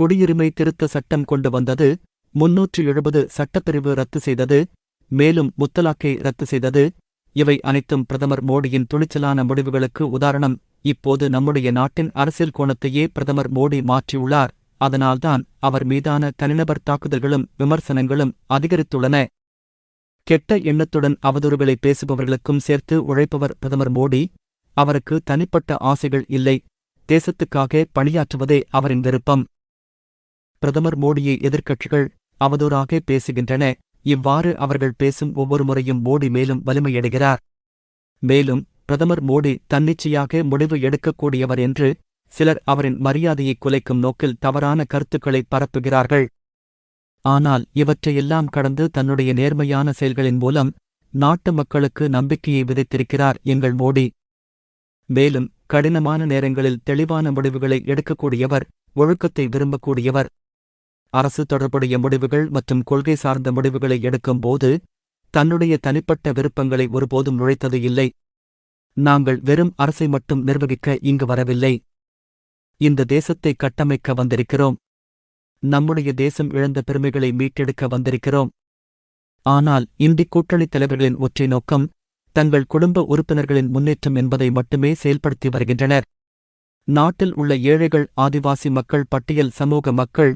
குடியுரிமை திருத்த சட்டம் கொண்டு வந்தது. முன்னூற்று எழுபது சட்டப்பிரிவு ரத்து செய்தது. மேலும் முத்தலாக்கை ரத்து செய்தது. இவை அனைத்தும் பிரதமர் மோடியின் துணிச்சலான முடிவுகளுக்கு உதாரணம். இப்போது நம்முடைய நாட்டின் அரசியல் கோணத்தையே பிரதமர் மோடி மாற்றியுள்ளார். அதனால்தான் அவர் மீதான தனிநபர் தாக்குதல்களும் விமர்சனங்களும் அதிகரித்துள்ளன. கெட்ட எண்ணத்துடன் அவதூறுகளை பேசுபவர்களுக்கும் சேர்த்து உழைப்பவர் பிரதமர் மோடி. அவருக்கு தனிப்பட்ட ஆசைகள் இல்லை. தேசத்துக்காக பணியாற்றுவதே அவரின் விருப்பம். பிரதமர் மோடியை எதிர்க்கட்சிகள் அவதூறாக பேசுகின்றன. இவ்வாறு அவர்கள் பேசும் ஒவ்வொரு முறையும் மோடி மேலும் வலிமையடைகிறார். மேலும் பிரதமர் மோடி தன்னிச்சையாக முடிவு எடுக்கக்கூடியவர் என்று சிலர் அவரின் மரியாதையை குலைக்கும் நோக்கில் தவறான கருத்துக்களை பரப்புகிறார்கள். ஆனால் இவற்றையெல்லாம் கடந்து தன்னுடைய நேர்மையான செயல்களின் மூலம் நாட்டு மக்களுக்கு நம்பிக்கையை விதைத்திருக்கிறார் எங்கள் மோடி. மேலும் கடினமான நேரங்களில் தெளிவான முடிவுகளை எடுக்கக்கூடியவர் ஒழுக்கத்தை விரும்பக்கூடியவர். அரசு தொடர்புடைய முடிவுகள் மற்றும் கொள்கை சார்ந்த முடிவுகளை எடுக்கும்போது தன்னுடைய தனிப்பட்ட விருப்பங்களை ஒருபோதும் நுழைத்தது இல்லை. நாங்கள் வெறும் அரசை மட்டும் நிர்வகிக்க இங்கு வரவில்லை. இந்த தேசத்தை கட்டமைக்க வந்திருக்கிறோம். நம்முடைய தேசம் இழந்த பெருமைகளை மீட்டெடுக்க வந்திருக்கிறோம். ஆனால் இந்தி கூட்டணித் தலைவர்களின் ஒற்றை நோக்கம் தங்கள் குடும்ப உறுப்பினர்களின் முன்னேற்றம் என்பதை மட்டுமே செயல்படுத்தி வருகின்றனர். நாட்டில் உள்ள ஏழைகள் ஆதிவாசி மக்கள் பட்டியல் சமூக மக்கள்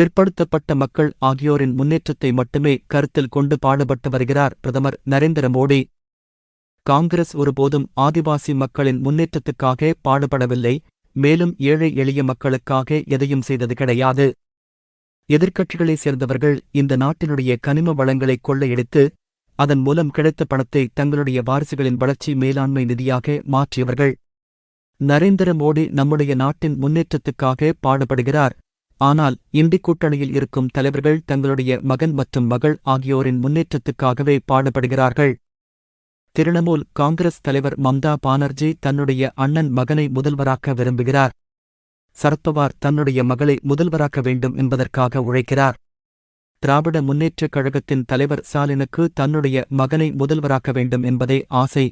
பிற்படுத்தப்பட்ட மக்கள் ஆகியோரின் முன்னேற்றத்தை மட்டுமே கருத்தில் கொண்டு பாடுபட்டு வருகிறார் பிரதமர் நரேந்திர மோடி. காங்கிரஸ் ஒருபோதும் ஆதிவாசி மக்களின் முன்னேற்றத்துக்காக பாடுபடவில்லை மேலும் ஏழை எளிய மக்களுக்காக எதையும் செய்தது கிடையாது. எதிர்க்கட்சிகளைச் சேர்ந்தவர்கள் இந்த நாட்டினுடைய கனிம வளங்களை கொள்ளையடித்து அதன் மூலம் கிடைத்த பணத்தை தங்களுடைய வாரிசுகளின் வளர்ச்சி மேலாண்மை நிதியாக மாற்றியவர்கள். நரேந்திர மோடி நம்முடைய நாட்டின் முன்னேற்றத்துக்காக பாடுபடுகிறார் ஆனால் இந்தி கூட்டணியில் இருக்கும் தலைவர்கள் தங்களுடைய மகன் மற்றும் மகள் ஆகியோரின் முன்னேற்றத்துக்காகவே பாடுபடுகிறார்கள். திரிணமூல் காங்கிரஸ் தலைவர் மம்தா பானர்ஜி தன்னுடைய அண்ணன் மகனை முதல்வராக்க விரும்புகிறார். சரத்பவார் தன்னுடைய மகளை முதல்வராக்க வேண்டும் என்பதற்காக உழைக்கிறார். திராவிட முன்னேற்றக் கழகத்தின் தலைவர் ஸ்டாலினுக்கு தன்னுடைய மகனை முதல்வராக்க வேண்டும் என்பதே ஆசை.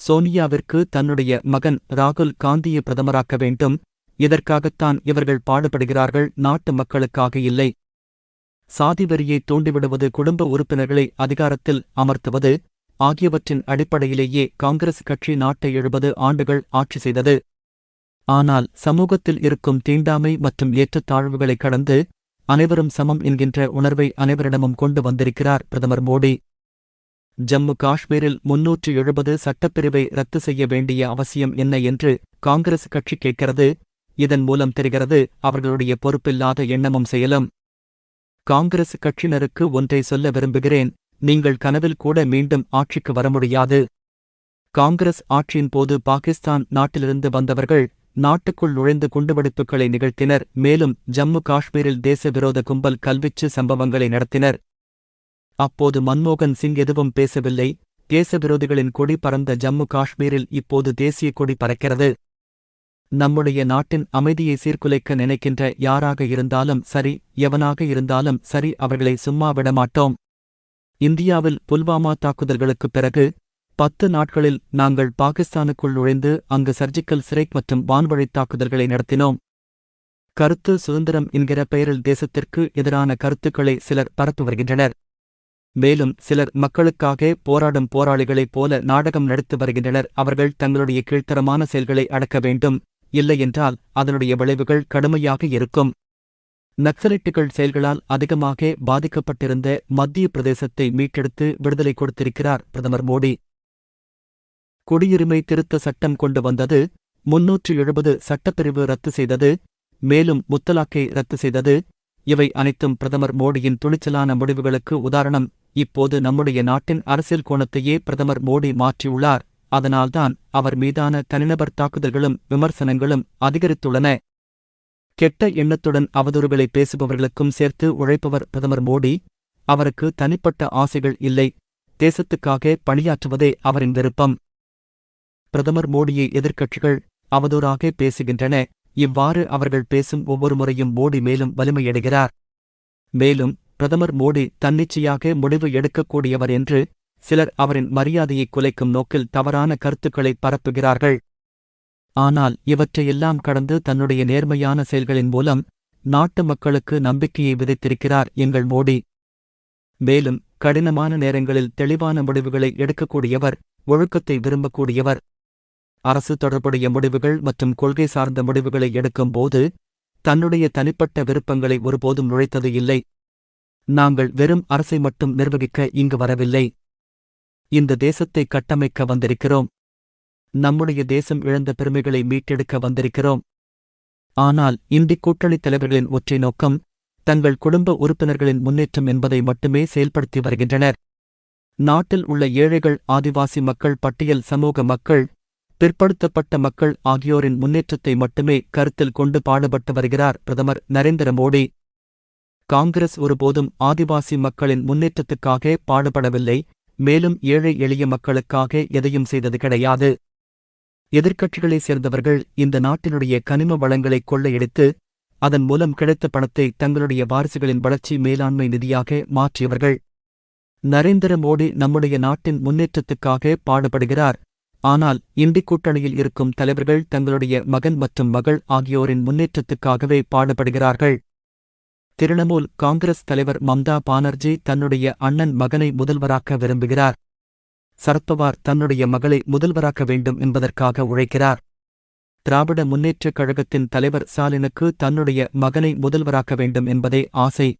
சோனியாவிற்கு தன்னுடைய மகன் ராகுல் காந்தியை பிரதமராக்க வேண்டும். இதற்காகத்தான் இவர்கள் பாடுபடுகிறார்கள்? நாட்டு மக்களுக்காக இல்லை. சாதி தூண்டிவிடுவது குடும்ப உறுப்பினர்களை அதிகாரத்தில் அமர்த்துவது ஆகியவற்றின் அடிப்படையிலேயே காங்கிரஸ் கட்சி நாட்டை எழுபது ஆண்டுகள் ஆட்சி செய்தது. ஆனால் சமூகத்தில் இருக்கும் தீண்டாமை மற்றும் ஏற்றத்தாழ்வுகளை கடந்து அனைவரும் சமம் என்கின்ற உணர்வை அனைவரிடமும் கொண்டு வந்திருக்கிறார் பிரதமர் மோடி. ஜம்மு காஷ்மீரில் முன்னூற்று எழுபது சட்டப்பிரிவை ரத்து செய்ய வேண்டிய அவசியம் என்ன என்று காங்கிரஸ் கட்சி கேட்கிறது. இதன் மூலம் தெரிகிறது அவர்களுடைய பொறுப்பில்லாத எண்ணமும் செயலும். காங்கிரஸ் கட்சியினருக்கு ஒன்றை சொல்ல விரும்புகிறேன் நீங்கள் கனவில் கூட மீண்டும் ஆட்சிக்கு வர முடியாது. காங்கிரஸ் ஆட்சியின் போது பாகிஸ்தான் நாட்டிலிருந்து வந்தவர்கள் நாட்டுக்குள் நுழைந்து குண்டுவெடிப்புகளை நிகழ்த்தினர் மேலும் ஜம்மு காஷ்மீரில் தேச விரோத கும்பல் கல்விச்சு சம்பவங்களை நடத்தினர். அப்போது மன்மோகன் சிங் எதுவும் பேசவில்லை தேச விரோதிகளின் கொடி பறந்த ஜம்மு காஷ்மீரில் இப்போது தேசிய கொடி பறக்கிறது. நம்முடைய நாட்டின் அமைதியை சீர்குலைக்க நினைக்கின்ற யாராக இருந்தாலும் சரி எவனாக இருந்தாலும் சரி அவர்களை சும்மா விடமாட்டோம். இந்தியாவில் புல்வாமா தாக்குதல்களுக்குப் பிறகு பத்து நாட்களில் நாங்கள் பாகிஸ்தானுக்குள் நுழைந்து அங்கு சர்ஜிக்கல் சிறைக் மற்றும் வான்வழித் தாக்குதல்களை நடத்தினோம். கருத்து சுதந்திரம் என்கிற பெயரில் தேசத்திற்கு எதிரான கருத்துக்களை சிலர் பரத்து வருகின்றனர். மேலும் சிலர் மக்களுக்காக போராடும் போராளிகளைப் போல நாடகம் நடித்து வருகின்றனர். அவர்கள் தங்களுடைய கீழ்த்தரமான செயல்களை அடக்க வேண்டும். இல்லையென்றால் அதனுடைய விளைவுகள் கடுமையாக இருக்கும். நக்சலைட்டுகள் செயல்களால் அதிகமாக பாதிக்கப்பட்டிருந்த மத்திய பிரதேசத்தை மீட்டெடுத்து விடுதலை கொடுத்திருக்கிறார் பிரதமர் மோடி. குடியுரிமை திருத்த சட்டம் கொண்டு வந்தது முன்னூற்று எழுபது சட்டப்பிரிவு ரத்து செய்தது மேலும் முத்தலாக்கை ரத்து செய்தது. இவை அனைத்தும் பிரதமர் மோடியின் துணிச்சலான முடிவுகளுக்கு உதாரணம். இப்போது நம்முடைய நாட்டின் அரசியல் கோணத்தையே பிரதமர் மோடி மாற்றியுள்ளார். அதனால்தான் அவர் மீதான தனிநபர் தாக்குதல்களும் விமர்சனங்களும் அதிகரித்துள்ளன. கெட்ட எண்ணத்துடன் அவதூறுகளை பேசுபவர்களுக்கும் சேர்த்து உழைப்பவர் பிரதமர் மோடி. அவருக்கு தனிப்பட்ட ஆசைகள் இல்லை. தேசத்துக்காக பணியாற்றுவதே அவரின் விருப்பம். பிரதமர் மோடியை எதிர்க்கட்சிகள் அவதூறாக பேசுகின்றன. இவ்வாறு அவர்கள் பேசும் ஒவ்வொரு முறையும் மோடி மேலும் வலிமையடைகிறார். மேலும் பிரதமர் மோடி தன்னிச்சையாக முடிவு எடுக்கக்கூடியவர் என்று சிலர் அவரின் மரியாதையை குலைக்கும் நோக்கில் தவறான கருத்துக்களை பரப்புகிறார்கள். ஆனால் இவற்றையெல்லாம் கடந்து தன்னுடைய நேர்மையான செயல்களின் மூலம் நாட்டு மக்களுக்கு நம்பிக்கையை விதைத்திருக்கிறார் எங்கள் மோடி. மேலும் கடினமான நேரங்களில் தெளிவான முடிவுகளை எடுக்கக்கூடியவர் ஒழுக்கத்தை விரும்பக்கூடியவர். அரசு தொடர்புடைய முடிவுகள் மற்றும் கொள்கை சார்ந்த முடிவுகளை எடுக்கும்போது தன்னுடைய தனிப்பட்ட விருப்பங்களை ஒருபோதும் நுழைத்தது இல்லை. நாங்கள் வெறும் அரசை மட்டும் நிர்வகிக்க இங்கு வரவில்லை. இந்த தேசத்தை கட்டமைக்க வந்திருக்கிறோம். நம்முடைய தேசம் இழந்த பெருமைகளை மீட்டெடுக்க வந்திருக்கிறோம். ஆனால் இந்தி கூட்டணித் தலைவர்களின் ஒற்றை நோக்கம் தங்கள் குடும்ப உறுப்பினர்களின் முன்னேற்றம் என்பதை மட்டுமே செயல்படுத்தி வருகின்றனர். நாட்டில் உள்ள ஏழைகள் ஆதிவாசி மக்கள் பட்டியல் சமூக மக்கள் பிற்படுத்தப்பட்ட மக்கள் ஆகியோரின் முன்னேற்றத்தை மட்டுமே கருத்தில் கொண்டு பாடுபட்டு வருகிறார் பிரதமர் நரேந்திர மோடி. காங்கிரஸ் ஒருபோதும் ஆதிவாசி மக்களின் முன்னேற்றத்துக்காக பாடுபடவில்லை. மேலும் ஏழை எளிய மக்களுக்காக எதையும் செய்தது கிடையாது. எதிர்க்கட்சிகளைச் சேர்ந்தவர்கள் இந்த நாட்டினுடைய கனிம வளங்களை கொள்ளையடித்து அதன் மூலம் கிடைத்த பணத்தை தங்களுடைய வாரிசுகளின் வளர்ச்சி மேலாண்மை நிதியாக மாற்றியவர்கள். நரேந்திர மோடி நம்முடைய நாட்டின் முன்னேற்றத்துக்காக பாடுபடுகிறார். ஆனால் இந்தி கூட்டணியில் இருக்கும் தலைவர்கள் தங்களுடைய மகன் மற்றும் மகள் ஆகியோரின் முன்னேற்றத்துக்காகவே பாடுபடுகிறார்கள். திரிணமூல் காங்கிரஸ் தலைவர் மம்தா பானர்ஜி தன்னுடைய அண்ணன் மகனை முதல்வராக்க விரும்புகிறார். சரத்பவார் தன்னுடைய மகளை முதல்வராக்க வேண்டும் என்பதற்காக உழைக்கிறார். திராவிட முன்னேற்றக் கழகத்தின் தலைவர் ஸ்டாலினுக்கு தன்னுடைய மகனை முதல்வராக்க வேண்டும் என்பதே ஆசை.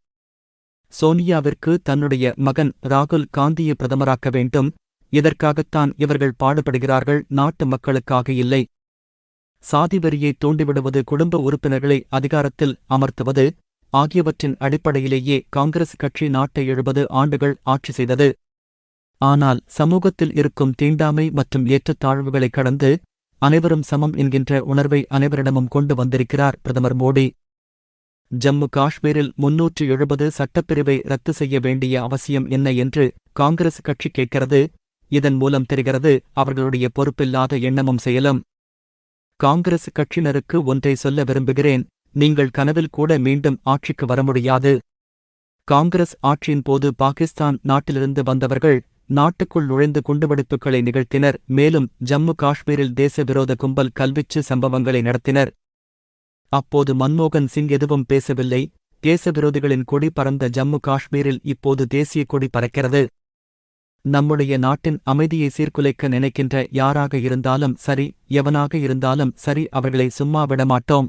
சோனியாவிற்கு தன்னுடைய மகன் ராகுல் காந்தியை பிரதமராக்க வேண்டும். இதற்காகத்தான் இவர்கள் பாடுபடுகிறார்கள். நாட்டு மக்களுக்காக இல்லை. சாதி தூண்டிவிடுவது குடும்ப உறுப்பினர்களை அதிகாரத்தில் அமர்த்துவது. ஆகியவற்றின் அடிப்படையிலேயே காங்கிரஸ் கட்சி நாட்டை எழுபது ஆண்டுகள் ஆட்சி செய்தது. ஆனால் சமூகத்தில் இருக்கும் தீண்டாமை மற்றும் ஏற்றத்தாழ்வுகளை கடந்து அனைவரும் சமம் என்கின்ற உணர்வை அனைவரிடமும் கொண்டு வந்திருக்கிறார் பிரதமர் மோடி. ஜம்மு காஷ்மீரில் முன்னூற்று எழுபது சட்டப்பிரிவை ரத்து செய்ய வேண்டிய அவசியம் என்ன என்று காங்கிரஸ் கட்சி கேட்கிறது. இதன் மூலம் தெரிகிறது அவர்களுடைய பொறுப்பில்லாத எண்ணமும் செயலும். காங்கிரஸ் கட்சியினருக்கு ஒன்றை சொல்ல விரும்புகிறேன். நீங்கள் கனவில் கூட மீண்டும் ஆட்சிக்கு வர முடியாது காங்கிரஸ் ஆட்சியின் போது பாகிஸ்தான் நாட்டிலிருந்து வந்தவர்கள் நாட்டுக்குள் நுழைந்து குண்டுவெடிப்புகளை நிகழ்த்தினர். மேலும் ஜம்மு காஷ்மீரில் தேச விரோத கும்பல் கல்விச்சு சம்பவங்களை நடத்தினர். அப்போது மன்மோகன் சிங் எதுவும் பேசவில்லை. தேச விரோதிகளின் கொடி பறந்த ஜம்மு காஷ்மீரில் இப்போது தேசிய கொடி பறக்கிறது. நம்முடைய நாட்டின் அமைதியை சீர்குலைக்க நினைக்கின்ற யாராக இருந்தாலும் சரி எவனாக இருந்தாலும் சரி அவர்களை சும்மா விடமாட்டோம்.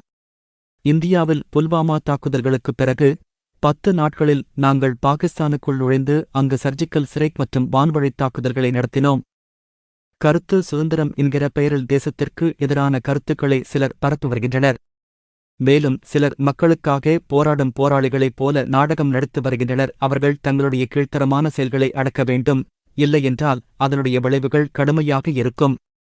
இந்தியாவில் புல்வாமா தாக்குதல்களுக்குப் பிறகு பத்து நாட்களில் நாங்கள் பாகிஸ்தானுக்குள் நுழைந்து அங்கு சர்ஜிக்கல் ஸ்ட்ரைக் மற்றும் வான்வழித் தாக்குதல்களை நடத்தினோம். கருத்து சுதந்திரம் என்கிற பெயரில் தேசத்திற்கு எதிரான கருத்துக்களை சிலர் பரத்து வருகின்றனர். மேலும் சிலர் மக்களுக்காக போராடும் போராளிகளைப் போல நாடகம் நடித்து வருகின்றனர். அவர்கள் தங்களுடைய கீழ்த்தரமான செயல்களை அடக்க வேண்டும். இல்லையென்றால் அதனுடைய விளைவுகள் கடுமையாக இருக்கும்.